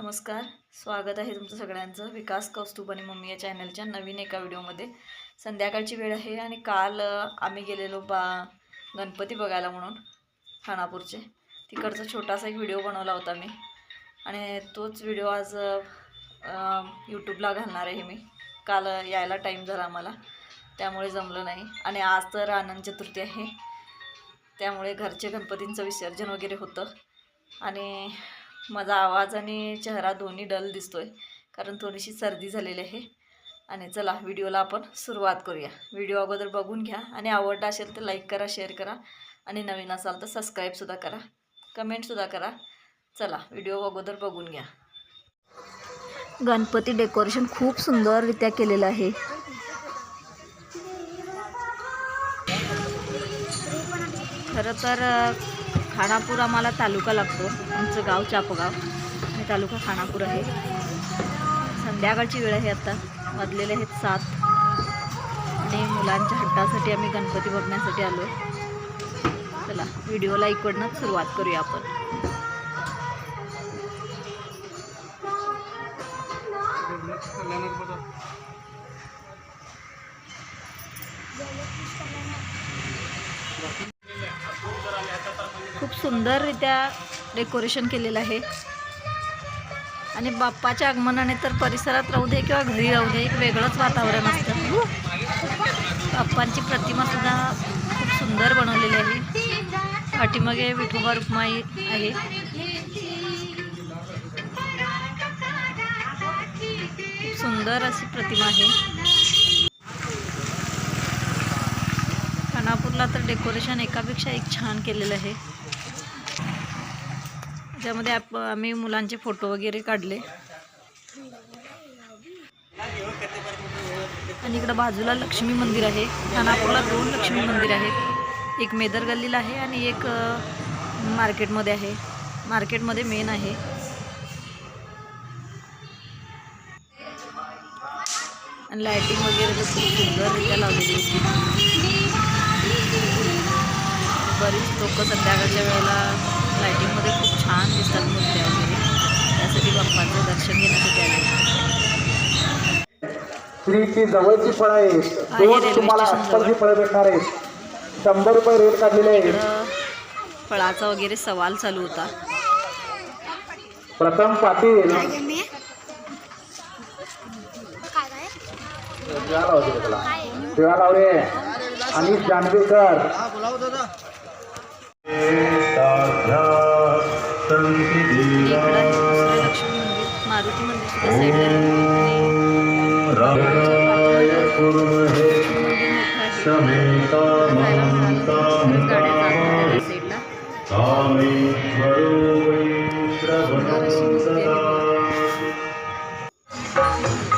नमस्कार स्वागत आहे तुमचं सगळ्यांचं. विकास कौस्तुभ आणि मम्मी या चॅनलच्या नवीन एका व्हिडिओमध्ये. संध्याकाळची वेळ आहे आणि काल आम्ही गेलेलो बा गणपती बघायला म्हणून खानापूरचे. तिकडचा छोटासा एक व्हिडिओ बनवला होता मी. आणि तोच व्हिडिओ आज यूट्यूबला घालणार आहे मी. काल यायला टाईम झाला आम्हाला. त्यामुळे जमलं नाही. आणि आज तर आनंद चतुर्थी आहे. त्यामुळे घरचे गणपतींचं विसर्जन वगैरे होतं. आणि माझा आवाज आणि चेहरा दोन्ही डल दिसतोय कारण थोडीशी सर्दी झालेली आहे. आणि चला व्हिडिओला आपण सुरुवात करूया. व्हिडिओ अगोदर बघून घ्या आणि आवडला असेल तर लाईक करा शेअर करा आणि नवीन असाल तर सबस्क्राईबसुद्धा करा. कमेंटसुद्धा करा. चला व्हिडिओ अगोदर बघून घ्या. गणपती डेकोरेशन खूप सुंदररित्या केलेलं आहे. खरं तर खानापूर आम्हाला तालुका लागतो. आमचं गाव चापगाव. आणि तालुका खानापूर आहे. संध्याकाळची वेळ आहे आता. वाजलेले आहेत सात. आणि मुलांच्या हट्टासाठी आम्ही गणपती बघण्यासाठी आलो चला व्हिडिओला इकडनंच सुरुवात करूया आपण. खूप सुंदररित्या डेकोरेशन केलेलं आहे. आणि बाप्पाच्या आगमनाने तर परिसरात राहू दे किंवा घरी राहू दे एक वेगळंच वातावरण असतं. बाप्पांची प्रतिमासुद्धा खूप सुंदर बनवलेली आहे. पाठीमागे विठोबा रुक्माई आहे. सुंदर अशी प्रतिमा आहे. खानापूरला तर डेकोरेशन एकापेक्षा एक छान केलेलं आहे. ज्यामध्ये आप आम्ही मुलांचे फोटो वगैरे काढले. आणि इकडं बाजूला लक्ष्मी मंदिर आहे. खानापूरला दोन लक्ष्मी मंदिर आहेत. एक मेदर गल्लीला आहे आणि एक मार्केटमध्ये आहे. मार्केटमध्ये मेन आहे. आणि लायटिंग वगैरे तर खूप सुंदररित्या लावलेली होती बरीच लोक संध्याकाळच्या वेळेला लायटिंगमध्ये खूप छान दिसतात मूर्त्या वगैरे. त्यासाठी बाप्पाचं दर्शन घेण्यासाठी आले. जवळची फळं आहे दोन रेल्वे तुम्हाला अस्सलची फळं भेटणार आहेत. शंभर रुपये रेट काढलेले आहे फळाचा वगैरे सवाल चालू होता. प्रथम पाटील. लावले आणि जानवेकर इकडं आहे दुसरं लक्ष्मी मंदिर मारुती मंदिर सुद्धा साईडला आहे. आणि